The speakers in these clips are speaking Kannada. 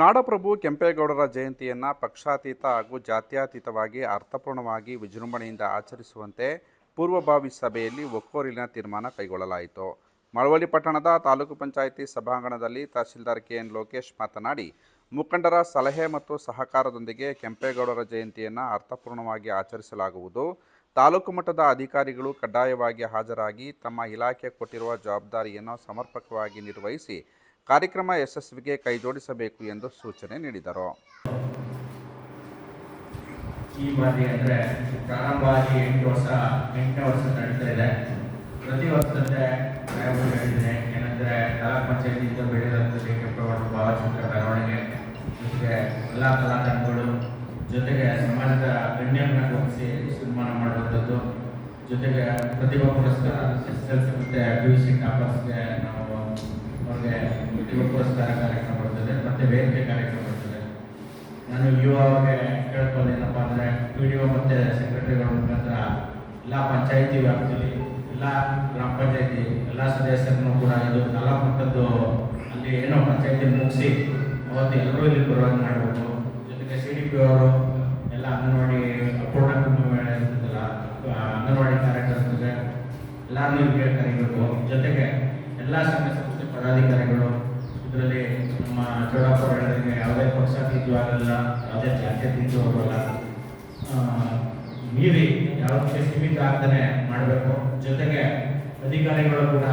ನಾಡಪ್ರಭು ಕೆಂಪೇಗೌಡರ ಜಯಂತಿಯನ್ನು ಪಕ್ಷಾತೀತ ಹಾಗೂ ಜಾತ್ಯಾತೀತವಾಗಿ ಅರ್ಥಪೂರ್ಣವಾಗಿ ವಿಜೃಂಭಣೆಯಿಂದ ಆಚರಿಸುವಂತೆ ಪೂರ್ವಭಾವಿ ಸಭೆಯಲ್ಲಿ ಒಕ್ಕೋರಿನ ತೀರ್ಮಾನ ಕೈಗೊಳ್ಳಲಾಯಿತು. ಮಳವಳ್ಳಿ ಪಟ್ಟಣದ ತಾಲೂಕು ಪಂಚಾಯಿತಿ ಸಭಾಂಗಣದಲ್ಲಿ ತಹಶೀಲ್ದಾರ್ ಕೆಎನ್ ಲೋಕೇಶ್ ಮಾತನಾಡಿ, ಮುಖಂಡರ ಸಲಹೆ ಮತ್ತು ಸಹಕಾರದೊಂದಿಗೆ ಕೆಂಪೇಗೌಡರ ಜಯಂತಿಯನ್ನು ಅರ್ಥಪೂರ್ಣವಾಗಿ ಆಚರಿಸಲಾಗುವುದು. ತಾಲೂಕು ಮಟ್ಟದ ಅಧಿಕಾರಿಗಳು ಕಡ್ಡಾಯವಾಗಿ ಹಾಜರಾಗಿ ತಮ್ಮ ಇಲಾಖೆ ಕೊಟ್ಟಿರುವ ಜವಾಬ್ದಾರಿಯನ್ನು ಸಮರ್ಪಕವಾಗಿ ನಿರ್ವಹಿಸಿ ಕಾರ್ಯಕ್ರಮ ಯಶಸ್ವಿಗೆ ಕೈಜೋಡಿಸಬೇಕು ಎಂದು ಸೂಚನೆ ನೀಡಿದರು. ಈ ಬಾರಿ ಅಂದರೆ ಪ್ರಾರಂಭ ಎಂಟು ವರ್ಷ, ಎಂಟನೇ ವರ್ಷ ನಡೀತಾ ಇದೆ. ಪ್ರತಿ ವರ್ಷದಂತೆ ಹೇಳಿದೆ. ಏನಂದರೆ ತಾಲೂಕ್ ಪಂಚಾಯತಿಯಿಂದ ಬೆಳೆದಂಥ ಕೆಂಪೇಗೌಡ ಭಾವಚಿತ್ರ ಬೆಳವಣಿಗೆ ಜೊತೆಗೆ ಎಲ್ಲ ಕಲಾತಂಡಗಳು, ಜೊತೆಗೆ ಸಮಾಜದ ಗಣ್ಯರನ್ನ ಗಮನಿಸಿ ಸನ್ಮಾನ ಮಾಡುವಂಥದ್ದು, ಜೊತೆಗೆ ಪ್ರತಿಭಾ ಪುರಸ್ಕಾರ ಎಸ್ ಎಲ್ ಸಿ ನಾವು ಅವ್ರಿಗೆ ಪ್ರತಿಭಾ ಪುರಸ್ಕಾರ ಕಾರ್ಯಕ್ರಮ ಬರ್ತದೆ, ಮತ್ತು ವೇದಿಕೆ ಕಾರ್ಯಕ್ರಮ ಬರ್ತದೆ. ನಾನು ಯುವಗೆ ಏನಪ್ಪ ಅಂದರೆ ಪಿ ಡಿ ಒ ಮತ್ತು ಸೆಕ್ರೆಟರಿಗಳ ಮುಖಾಂತರ ಎಲ್ಲ ಪಂಚಾಯಿತಿ ವ್ಯಾಪ್ತಿಯಲ್ಲಿ ಎಲ್ಲ ಗ್ರಾಮ ಪಂಚಾಯಿತಿ, ಎಲ್ಲ ಸದಸ್ಯರನ್ನು ಕೂಡ ಇದು ತಾಲೂಕು ಮಟ್ಟದ್ದು ಅಲ್ಲಿ ಏನೋ ಪಂಚಾಯಿತಿ ಮುಗಿಸಿ ಅವತ್ತು ಎಲ್ಲರೂ ಇಲ್ಲಿ ಬರುವಂಗೆ ಮಾಡಬೇಕು. ಜೊತೆಗೆ ಸಿ ಡಿ ಪಿ ಅವರು ಎಲ್ಲ ಅಂಗನವಾಡಿ ಅಪೂರ್ಣ ಕುಟುಂಬ ಇರ್ತದಲ್ಲ ಅಂಗನವಾಡಿ ಕಾರ್ಯಕರ್ತರಿಗೆ ಎಲ್ಲರನ್ನೂ ಕರಿಬೇಕು ಜೊತೆಗೆ ಎಲ್ಲ ಸಂಘ ಪದಾಧಿಕಾರಿಗಳು, ಇದರಲ್ಲಿ ನಮ್ಮ ಚೌಡಪ್ಪ ಹೇಳಿದಂಗೆ ಯಾವುದೇ ಪಕ್ಷಾತೀತವಾಗಲ್ಲ ಯಾವುದೇ ಜಾತ್ಯತೀತವಾಗಲ್ಲ ಹೋಗಲ್ಲ. ಮೀರಿ ಯಾವುದಕ್ಕೆ ಸೀಮಿತ ಆಗ್ತಾನೆ ಮಾಡಬೇಕು. ಜೊತೆಗೆ ಅಧಿಕಾರಿಗಳು ಕೂಡ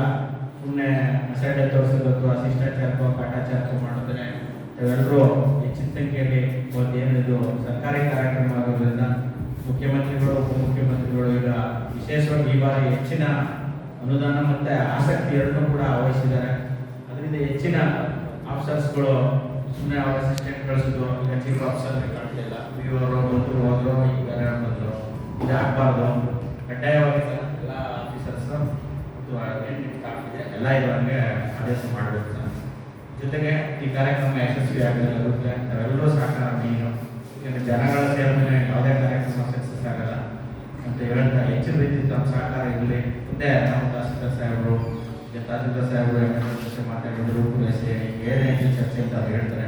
ಸುಮ್ಮನೆ ಅಸಡ್ಡೆ ತೋರಿಸೋದು ಅಥವಾ ಶಿಷ್ಟಾಚಾರಕ್ಕೋ ಕಾಟಾಚಾರಕ್ಕೋ ಮಾಡಿದ್ರೆ ಇವೆಲ್ಲರೂ ಹೆಚ್ಚಿನ ಸಂಖ್ಯೆಯಲ್ಲಿ ಒಂದು ಏನಿದು ಸರ್ಕಾರಿ ಕಾರ್ಯಕ್ರಮ ಆಗೋದ್ರಿಂದ ಮುಖ್ಯಮಂತ್ರಿಗಳು, ಉಪಮುಖ್ಯಮಂತ್ರಿಗಳು ಈಗ ವಿಶೇಷವಾಗಿ ಈ ಬಾರಿ ಹೆಚ್ಚಿನ ಅನುದಾನ ಮತ್ತು ಆಸಕ್ತಿ ಎರಡನ್ನೂ ಕೂಡ ಹೆಚ್ಚಿನ ಆಫೀಸರ್ಸ್ಗಳು ಸುಮ್ಮನೆ ಅವ್ರ ಅಸಿಸ್ಟೆಂಟ್ ಕಳಿಸಿದ್ರು ಈಗ ಚೀಫ್ ಆಫೀಸರ್ ಕಾಣ್ತಿಲ್ಲ. ಪಿ ಅವರು ಬಂದರು, ಹೋದ್ರು, ಈಗ ಬಂದರು. ಇದಾಗಬಾರ್ದು ಕಡ್ಡಾಯವಾಗಿ ಎಲ್ಲ ಆಫೀಸರ್ಸ್ ಎಲ್ಲ ಇರುವಂಗೆ ಆದೇಶ ಮಾಡಬೇಕು ಸರ್. ಜೊತೆಗೆ ಈ ಕಾರ್ಯಕ್ರಮ ಯಶಸ್ವಿ ಆಗಲಿರುತ್ತೆ ನಾವೆಲ್ಲರೂ ಸಹಕಾರ ಮೀನು ಯಾಕಂದರೆ ಜನಗಳ ಸೇವೆ ಮೇಲೆ ಯಾವುದೇ ಕಾರ್ಯಕ್ರಮ ಸಕ್ಸಸ್ ಆಗಲ್ಲ ಅಂತ ಹೇಳ್ತಾ ಹೆಚ್ಚಿನ ರೀತಿ ತಮ್ಮ ಸಹಕಾರ ಇರಲಿ. ಮುಂದೆ ನಮ್ಮ ತಹಸೀಲ್ದಾರ್ ಸಾಹೇಬರು ಏನಾದ್ರು ಜೊತೆ ಮಾತಾಡಿದ್ರು ಸೇರಿ ಏನೇ ಚರ್ಚೆ ಅಂತ ಅವ್ರು ಹೇಳ್ತಾರೆ.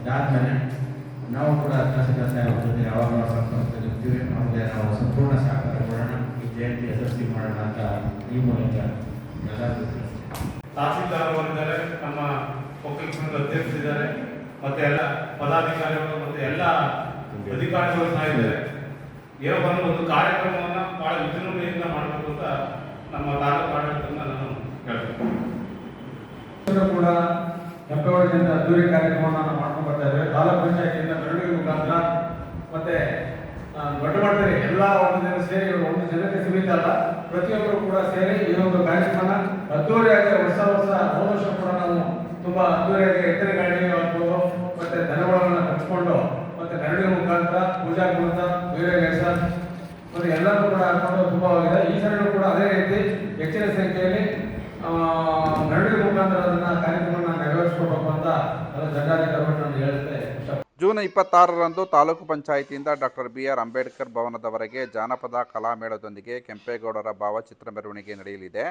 ಅದಾದ್ಮೇಲೆ ನಾವು ಕೂಡ ತಹಸೀಲ್ದಾರ್ ಸಾಹೇಬ್ರ ಜೊತೆ ನಾವು ಸಂಪರ್ಕದಲ್ಲಿರ್ತೀವಿ ಅವ್ರಿಗೆ ನಾವು ಸಂಪೂರ್ಣ ಸಹಕಾರ ಕೊಡೋಣ. ಈ ಜಯಂತಿ ಯಶಸ್ವಿ ಮಾಡೋಣ ಅಂತ ಈ ಮೂಲಕ ಎಲ್ಲರಿಗೂ ತಹಸೀಲ್ದಾರ್ ಅವರಿದ್ದಾರೆ ನಮ್ಮ ಒಕ್ಕಲಿಗ ಸಂಘದ ಅಧ್ಯಕ್ಷರಿದ್ದಾರೆ ಮತ್ತೆ ಎಲ್ಲ ಪದಾಧಿಕಾರಿಗಳು, ಮತ್ತೆ ಎಲ್ಲ ಅಧಿಕಾರಿಗಳು ಸಹ ಇದ್ದಾರೆ. ಏನೋ ಒಂದು ಕಾರ್ಯಕ್ರಮವನ್ನು ಬಹಳ ವಿಜೃಂಭಣೆಯಿಂದ ಮಾಡಬೇಕು ಅಂತ ನಮ್ಮ ತಾಲೂಕು ಆಡಳಿತವನ್ನು ನಾನು ಕೂಡ ಜಯಂತಿ ಅದ್ದೂರಿ ಕಾರ್ಯಕ್ರಮವನ್ನು ಮಾಡ್ಕೊಂಡು ಬರ್ತಾ ಇದ್ದೇವೆ ತಾಲೂಕು ಪಂಚಾಯತಿಯಿಂದ ಮೆರವಣಿಗೆ ಮುಖಾಂತರ ಮತ್ತೆ ದೊಡ್ಡ ಮಟ್ಟದಲ್ಲಿ ಎಲ್ಲ ಒಂದು ಸೇರಿ, ಒಂದು ಜನಕ್ಕೆ ಸೀಮಿತ ಅಲ್ಲ, ಪ್ರತಿಯೊಬ್ಬರು ಕೂಡ ಸೇರಿ ಈ ಒಂದು ಕಾರ್ಯಕ್ರಮ ಅದ್ದೂರಿಯಾಗಿ ಹೊಸ ವರ್ಷ ಹೋದ ವರ್ಷ ಕೂಡ ನಾವು ತುಂಬಾ ಅದ್ದೂರಿಯಾಗಿ ಎತ್ತರೆ ಗಾಡಿ ಮತ್ತೆ ದನಗಳನ್ನು ಹಚ್ಕೊಂಡು ಮತ್ತೆ ಮೆರವಣಿಗೆ ಮುಖಾಂತರ ಪೂಜಾ ಕುಣಿತ ವೀರಗೇಶ ಮತ್ತೆ ಎಲ್ಲರೂ ಕೂಡ ಹಾಕೊಂಡು ತುಂಬಾ ಈ ಸರಿನೂ ಕೂಡ ಅದೇ ರೀತಿ ಹೆಚ್ಚಿನ ಸಂಖ್ಯೆಯಲ್ಲಿ ಮೆರವಣಿಗೆ ಮುಖಾಂತರ ನೆರವೇರಿಸ್ಕೊಡ್ಬೇಕು ಅಂತ ಜೂನ್ ಇಪ್ಪತ್ತಾರರಂದು ತಾಲೂಕು ಪಂಚಾಯಿತಿಯಿಂದ ಡಾಕ್ಟರ್ ಬಿ ಆರ್ ಅಂಬೇಡ್ಕರ್ ಭವನದವರೆಗೆ ಜಾನಪದ ಕಲಾಮೇಳದೊಂದಿಗೆ ಕೆಂಪೇಗೌಡರ ಭಾವಚಿತ್ರ ಮೆರವಣಿಗೆ ನಡೆಯಲಿದೆ.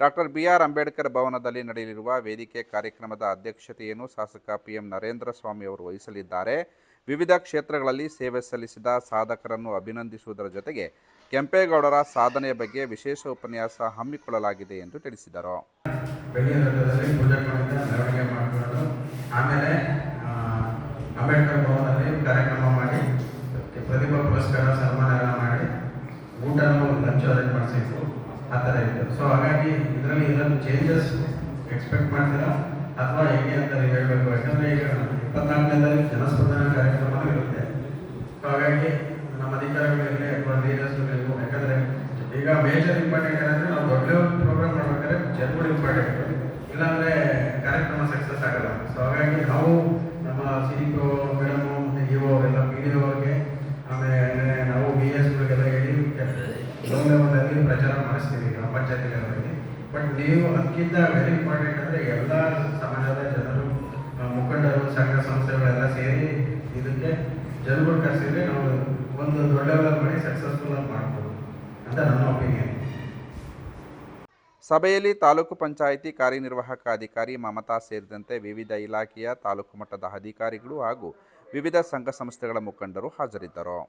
ಡಾಕ್ಟರ್ ಬಿ ಆರ್ ಅಂಬೇಡ್ಕರ್ ಭವನದಲ್ಲಿ ನಡೆಯಲಿರುವ ವೇದಿಕೆ ಕಾರ್ಯಕ್ರಮದ ಅಧ್ಯಕ್ಷತೆಯನ್ನು ಶಾಸಕ ಪಿ ಎಂ ನರೇಂದ್ರ ಸ್ವಾಮಿ ಅವರು ವಹಿಸಲಿದ್ದಾರೆ. ವಿವಿಧ ಕ್ಷೇತ್ರಗಳಲ್ಲಿ ಸೇವೆ ಸಲ್ಲಿಸಿದ ಸಾಧಕರನ್ನು ಅಭಿನಂದಿಸುವುದರ ಜೊತೆಗೆ ಕೆಂಪೇಗೌಡರ ಸಾಧನೆಯ ಬಗ್ಗೆ ವಿಶೇಷ ಉಪನ್ಯಾಸ ಹಮ್ಮಿಕೊಳ್ಳಲಾಗಿದೆ ಎಂದು ತಿಳಿಸಿದರು. ಆಮೇಲೆ ಅಂಬೇಡ್ಕರ್ ಭವನದಲ್ಲಿ ಕಾರ್ಯಕ್ರಮ ಮಾಡಿ ಪ್ರತಿಭಾ ಪುರಸ್ಕಾರ ಸನ್ಮಾನಗಳ ಮಾಡಿ ಊಟನೂ ಲಂಚ್ ಅರೇಂಜ್ ಮಾಡಿಸಿದ್ರು. ಆ ಥರ ಇತ್ತು. ಸೊ ಹಾಗಾಗಿ ಇದರಲ್ಲಿ ಇದನ್ನು ಚೇಂಜಸ್ ಎಕ್ಸ್ಪೆಕ್ಟ್ ಮಾಡ್ತೀರಾ? ಅಥವಾ ಹೇಗೆ ಅಂತ ಹೇಳಬೇಕು? ಯಾಕಂದರೆ ಈಗ ಇಪ್ಪತ್ನಾಲ್ಕನೇದಲ್ಲಿ ಜನಸ್ಪಂದನ ಕಾರ್ಯಕ್ರಮ ಇರುತ್ತೆ ಸೊ ಹಾಗಾಗಿ ನಮ್ಮ ಅಧಿಕಾರಿಗಳಿರಲಿ ಅಥವಾ ಲೀಡರ್ಸ್ಗಳಿಗೂ ಯಾಕಂದರೆ ಈಗ ಮೇಜರ್ ಇಂಪಾರ್ಟೆಂಟ್ ಏನಂದ್ರೆ ನಾವು ದೊಡ್ಡ ಪ್ರೋಗ್ರಾಮ್ ಮಾಡ್ಬೇಕಾದ್ರೆ ಜನಗಳು ಇಂಪಾರ್ಟೆಂಟ್ ಇಲ್ಲಾಂದ್ರೆ ಕಾರ್ಯಕ್ರಮ ಸಕ್ಸಸ್ ಆಗಲ್ಲ ಸೊ ಹಾಗಾಗಿ ನಾವು ನಮ್ಮ ಸಿ ಡಿ ಪಿ ಮೇಡಮ್ ಮತ್ತು ಇ ಅವರೆಲ್ಲ ಪಿ ಡಿ ಅವ್ರಿಗೆ ಆಮೇಲೆ ನಾವು ಬಿ ಎಸ್ಗಳಿಗೆಲ್ಲ ಹೇಳಿ ಲೆವೆಲಲ್ಲಿ ಪ್ರಚಾರ ಮಾಡಿಸ್ತೀವಿ ಗ್ರಾಮ ಪಂಚಾಯತಿ ಬಟ್ ನೀವು ಅದಕ್ಕಿಂತ ವೆರಿ ಇಂಪಾರ್ಟೆಂಟ್ ಅಂದರೆ ಎಲ್ಲ ಸಮಾಜದ ಜನರು ಮುಖಂಡರು, ಸಂಘ ಸಂಸ್ಥೆಗಳೆಲ್ಲ ಸೇರಿ ಇದಕ್ಕೆ ಜನಗಳು ಕರೆಸಿದ್ರೆ ನಾವು ಒಂದು ದೊಡ್ಡ ಮಾಡಿ ಸಕ್ಸಸ್ಫುಲ್ ಆಗಿ ಮಾಡ್ಬೋದು ಅಂತ ನನ್ನ ಒಪಿನಿಯನ್ ಸಭೆಯಲ್ಲಿ ತಾಲೂಕು ಪಂಚಾಯಿತಿ ಕಾರ್ಯನಿರ್ವಾಹಕ ಅಧಿಕಾರಿ ಮಮತಾ ಸೇರಿದಂತೆ ವಿವಿಧ ಇಲಾಖೆಯ ತಾಲೂಕು ಮಟ್ಟದ ಅಧಿಕಾರಿಗಳು ಹಾಗೂ ವಿವಿಧ ಸಂಘ ಸಂಸ್ಥೆಗಳ ಮುಖಂಡರು ಹಾಜರಿದ್ದರು.